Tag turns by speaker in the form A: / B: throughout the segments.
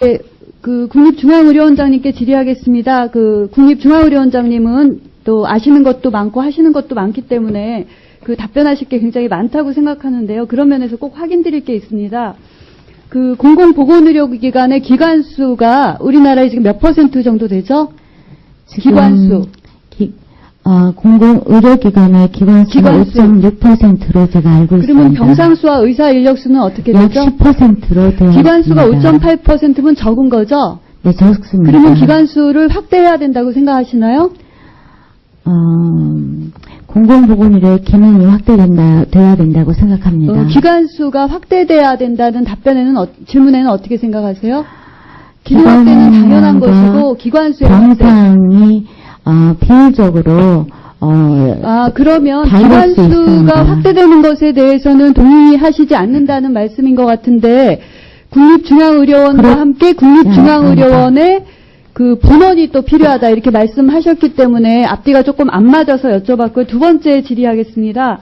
A: 네, 그 국립중앙의료원장님께 질의하겠습니다. 그 국립중앙의료원장님은 또 아시는 것도 많고 하시는 것도 많기 때문에 그 답변하실 게 굉장히 많다고 생각하는데요. 그런 면에서 꼭 확인드릴 게 있습니다. 그 공공보건의료기관의 기관 수가 우리나라에 지금 몇 퍼센트 정도 되죠?
B: 지금
A: 기관수.
B: 기- 어, 공공의료기관의 기관수가
A: 기관수.
B: 5.6%로 제가 알고
A: 그러면
B: 있습니다.
A: 병상수와 의사 인력수는 어떻게
B: 약
A: 되죠?
B: 10%로 되어
A: 기관수가
B: 있습니다.
A: 5.8%면 적은 거죠?
B: 네, 적습니다.
A: 그러면 기관수를 확대해야 된다고 생각하시나요?
B: 어, 공공보건의료 기능이 확대된다, 돼야 된다고 생각합니다.
A: 어, 기관수가 확대돼야 된다는 답변에는 어- 질문에는 어떻게 생각하세요? 기능 확대는 당연한
B: 기관과
A: 것이고 기관수의 확대.
B: 병상이 어, 비율적으로 어,
A: 아 그러면 기관수가. 확대되는 것에 대해서는 동의하시지 않는다는 말씀인 것 같은데 국립중앙의료원과
B: 그렇-
A: 함께 국립중앙의료원의 그 분원이 또 필요하다 이렇게 말씀하셨기 때문에 앞뒤가 조금 안 맞아서 여쭤봤고요. 두 번째 질의하겠습니다.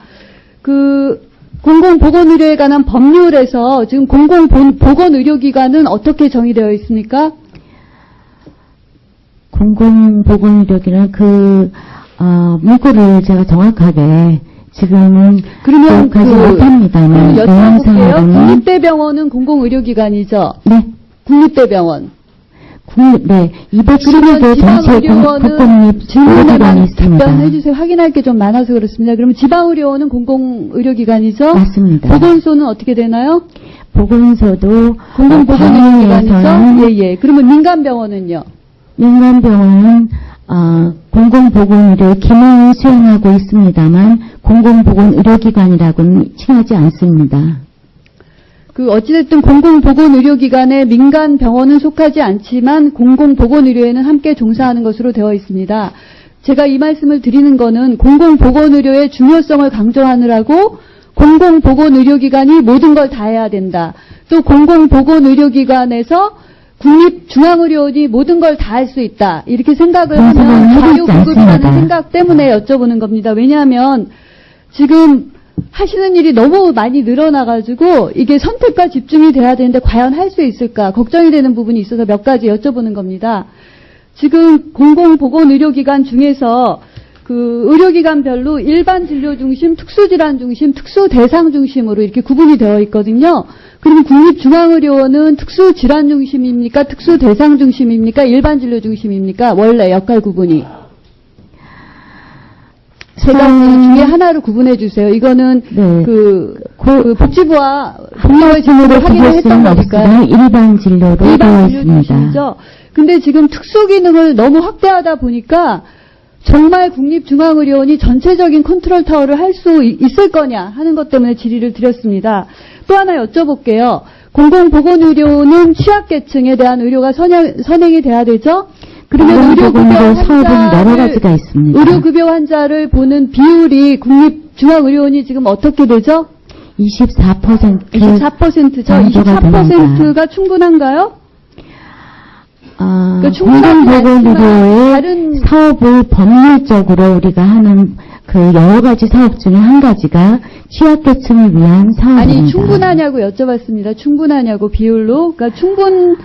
A: 그 공공보건의료에 관한 법률에서 지금 공공보건의료기관은 어떻게 정의되어 있습니까?
B: 공공보건의료기는 그 어, 문구를 제가 정확하게 지금은
A: 그러면 그-
B: 못합니다만
A: 그럼 여쭤볼게요. 국립대병원은 공공의료기관이죠.
B: 네,
A: 국립대병원.
B: 국립, 네, 211개 정치의 국공립
A: 질문
B: 의료기관이
A: 하나
B: 있습니다.
A: 답변해 주세요. 확인할 게 좀 많아서 그렇습니다. 그러면 지방의료원은 공공의료기관이죠?
B: 맞습니다.
A: 보건소는 어떻게 되나요?
B: 보건소도
A: 공공보건의료기관이죠? 예, 예. 그러면 민간병원은요?
B: 민간병원은 어, 공공보건의료 기능을 수행하고 있습니다만 공공보건의료기관이라고는 칭하지 않습니다.
A: 그 어찌됐든 공공보건의료기관에 민간병원은 속하지 않지만 공공보건의료에는 함께 종사하는 것으로 되어 있습니다. 제가 이 말씀을 드리는 거는 공공보건의료의 중요성을 강조하느라고 공공보건의료기관이 모든 걸 다 해야 된다. 또 공공보건의료기관에서 국립중앙의료원이 모든 걸 다 할 수 있다. 이렇게 생각을 하면
B: 않습니다.
A: 생각 때문에 여쭤보는 겁니다. 왜냐하면 지금 하시는 일이 너무 많이 늘어나가지고 이게 선택과 집중이 돼야 되는데 과연 할 수 있을까 걱정이 되는 부분이 있어서 몇 가지 여쭤보는 겁니다. 지금 공공보건의료기관 중에서 그 의료기관별로 일반 진료 중심, 특수질환 중심, 특수 대상 중심으로 이렇게 구분이 되어 있거든요. 그러면 국립중앙의료원은 특수질환 중심입니까? 특수 대상 중심입니까? 일반 진료 중심입니까? 원래 역할 구분이. 세 가지
B: 음.
A: 중에 하나를 구분해 주세요. 이거는
B: 네.
A: 그,
B: 그-
A: 그 복지부와
B: 진료로
A: 진료를 확인을 했던 거니까요.
B: 일반 진료로
A: 일반 진료. 중심이죠. 근데 지금 특수 기능을 너무 확대하다 보니까 정말 국립중앙의료원이 전체적인 컨트롤 타워를 할 수 있을 거냐 하는 것 때문에 질의를 드렸습니다. 또 하나 여쭤볼게요. 공공보건의료는 취약계층에 대한 의료가 선행, 선행이 돼야 되죠? 그러면 의료급여 환자를. 의료급여 환자를 보는 비율이 국립중앙의료원이 지금 어떻게 되죠?
B: 24%
A: 24%죠.
B: 정도가
A: 24%가 충분한가요?
B: 아,
A: 그러니까
B: 공공보건의료의 사업을 법률적으로 우리가 하는 그 여러 가지 사업 중에 한 가지가 취약계층을 위한 사업입니다.
A: 아니 충분하냐고 여쭤봤습니다. 충분하냐고 비율로. 그러니까 충분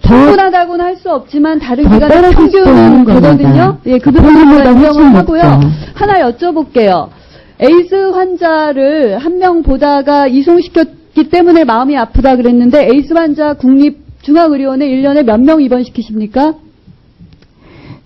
A: 충분하다고는 할 수 없지만 다른
B: 더
A: 기관의 평균은. 되거든요. 예, 그 부분을 인정을 하고요. 하나 여쭤볼게요. 에이즈 환자를 한 명 보다가 이송시켰기 때문에 마음이 아프다 그랬는데 에이즈 환자 국립 중앙의료원에 1년에 몇 명 입원시키십니까?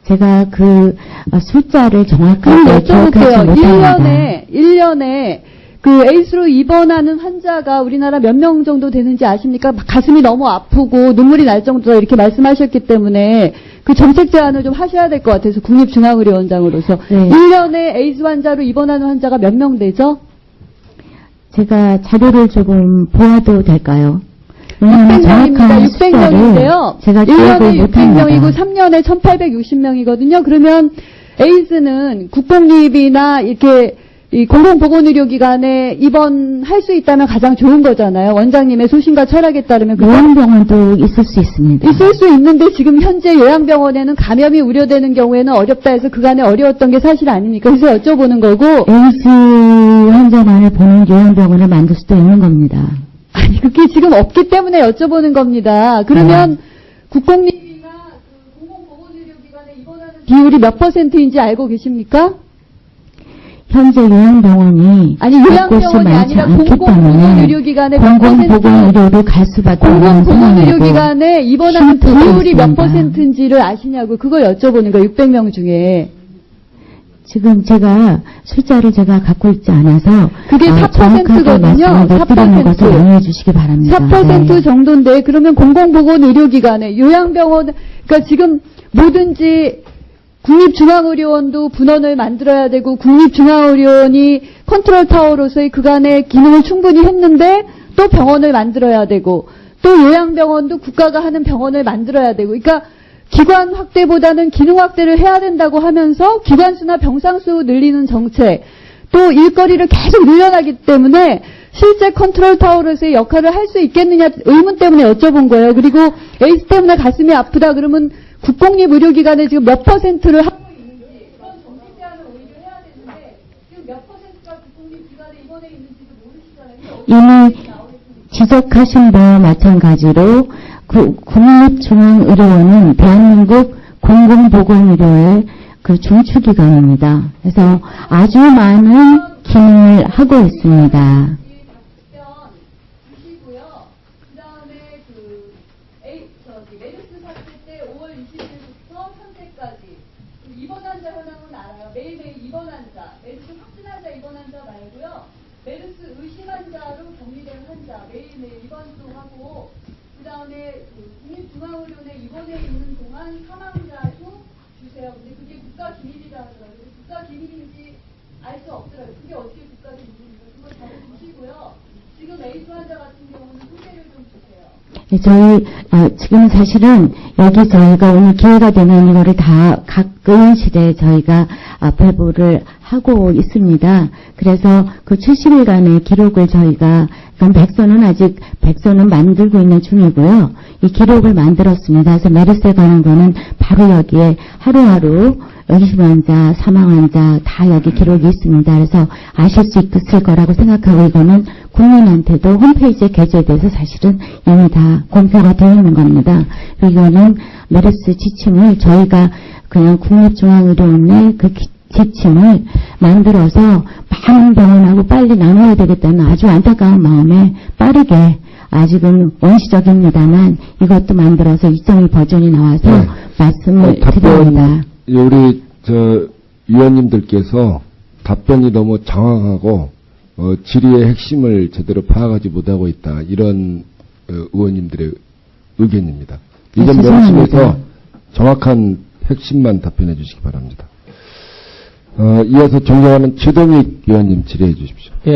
B: 제가 그 어, 숫자를 정확하게 기억하지
A: 여쭤볼게요.
B: 못합니다.
A: 1년에, 1년에 그 에이스로 입원하는 환자가 우리나라 몇 명 정도 되는지 아십니까? 막 가슴이 너무 아프고 눈물이 날 정도다 이렇게 말씀하셨기 때문에 그 정책 제안을 좀 하셔야 될 것 같아서 국립중앙의료원장으로서
B: 네.
A: 1년에 에이즈 환자로 입원하는 환자가 몇 명 되죠?
B: 제가 자료를 조금 보아도 될까요? 왜냐하면
A: 600명입니다.
B: 정확한
A: 600명인데요.
B: 숫자를 제가 기억을
A: 1년에
B: 못합니다.
A: 600명이고 3년에 1860명이거든요. 그러면 에이즈는 국공립이나 이렇게 이 공공보건의료기관에 입원할 수 있다면 가장 좋은 거잖아요. 원장님의 소신과 철학에 따르면?
B: 요양병원도 있을 수 있습니다.
A: 있을 수 있는데 지금 현재 요양병원에는 감염이 우려되는 경우에는 어렵다 해서 그간에 어려웠던 게 사실 아닙니까? 그래서 여쭤보는 거고
B: 에이즈 환자만을 보는 요양병원을 만들 수도 있는 겁니다.
A: 아니 그게 지금 없기 때문에 여쭤보는 겁니다. 그러면 국공립이나 그 공공보건의료기관에 입원하는 비율이 몇 퍼센트인지 알고 계십니까?
B: 현재 요양병원이
A: 아니, 요양병원이 아니라 공공보건의료기관에 몇
B: 공공보건의료로 갈 수밖에 없는
A: 공공보건의료기관에 입원하는 비율이 몇. 퍼센트인지를 아시냐고 그걸 여쭤보는 거예요. 600명 중에.
B: 지금 제가 숫자를 제가 갖고 있지 않아서
A: 그게
B: 어,
A: 4%
B: 정확하게
A: 거든요.
B: 말씀을 못 드리는
A: 4%.
B: 것을 양해해 주시기 바랍니다.
A: 4%
B: 네.
A: 정도인데 그러면 공공보건 의료기관에 요양병원 그러니까 지금 뭐든지 국립중앙의료원도 분원을 만들어야 되고 국립중앙의료원이 컨트롤 타워로서의 그간의 기능을 충분히 했는데 또 병원을 만들어야 되고 또 요양병원도 국가가 하는 병원을 만들어야 되고 그러니까 기관 확대보다는 기능 확대를 해야 된다고 하면서 기관 수나 병상 수 늘리는 정책 또 일거리를 계속 늘려나기 때문에 실제 컨트롤 타워로서의 역할을 할 수 있겠느냐 의문 때문에 여쭤본 거예요. 그리고 에이스 때문에 가슴이 아프다 그러면 국공립 의료기관에 지금 몇 퍼센트를 하고 있는지 그런 정책 제안을 오히려 해야 되는데 지금 몇 퍼센트가 국공립 기관에 입원해 있는지도 모르시잖아요.
B: 이미 지적하신 바와 마찬가지로 구- 국립중앙의료원은 대한민국 공공보건의료의 그 중추기관입니다. 그래서 아주 많은 기능을 하고 있습니다.
A: 그 다음에 그, 에이, 저기, 메르스 사태 때 5월 20일부터 현재까지 그 입원 환자 현황은 알아요. 매일매일 입원 환자, 메르스 확진 환자 입원 환자 말고요. 메르스 의심 환자로 격리된 환자, 매일매일 입원도 하고, 그 다음에 그 국립중앙의료원에 입원해 있는 동안 사망자 수 주세요. 근데 그게 국가 기밀이라 하더라고요. 국가 기밀인지 알 수 없더라고요. 그게 어떻게 국가 기밀인가? 그거 잘 주시고요. 지금 에이즈 환자 같은 경우는 소개를 좀 주세요.
B: 네, 저희 어, 지금 사실은 여기 저희가 오늘 기회가 되면 이거를 다 각 의원실에 저희가 아, 배부를 하고 있습니다. 그래서 그 70일간의 기록을 저희가 그럼 백서는 아직 백서는 만들고 있는 중이고요. 이 기록을 만들었습니다. 그래서 메르스에 관한 거는 바로 여기에 하루하루 의심 환자, 사망 환자 다 여기 기록이 있습니다. 그래서 아실 수 있을 거라고 생각하고 이거는 국민한테도 홈페이지에 게재돼서 사실은 이미 다 공표가 되어 있는 겁니다. 이거는 메르스 지침을 저희가 그냥 국립중앙의료원의 그 기- 지침을 만들어서 많은 병원하고 빨리 나눠야 되겠다는 아주 안타까운 마음에 빠르게 아직은 원시적입니다만 이것도 만들어서 일정의 버전이 나와서
C: 네.
B: 말씀을
C: 어,
B: 드립니다.
C: 우리 저 위원님들께서 답변이 너무 정확하고 어, 질의의 핵심을 제대로 파악하지 못하고 있다 이런 어, 의원님들의 의견입니다. 이
B: 네,
C: 점. 명심해서 정확한 핵심만 답변해 주시기 바랍니다. 어, 이어서 존경하는 최동익 위원님 질의해 주십시오.
D: 예,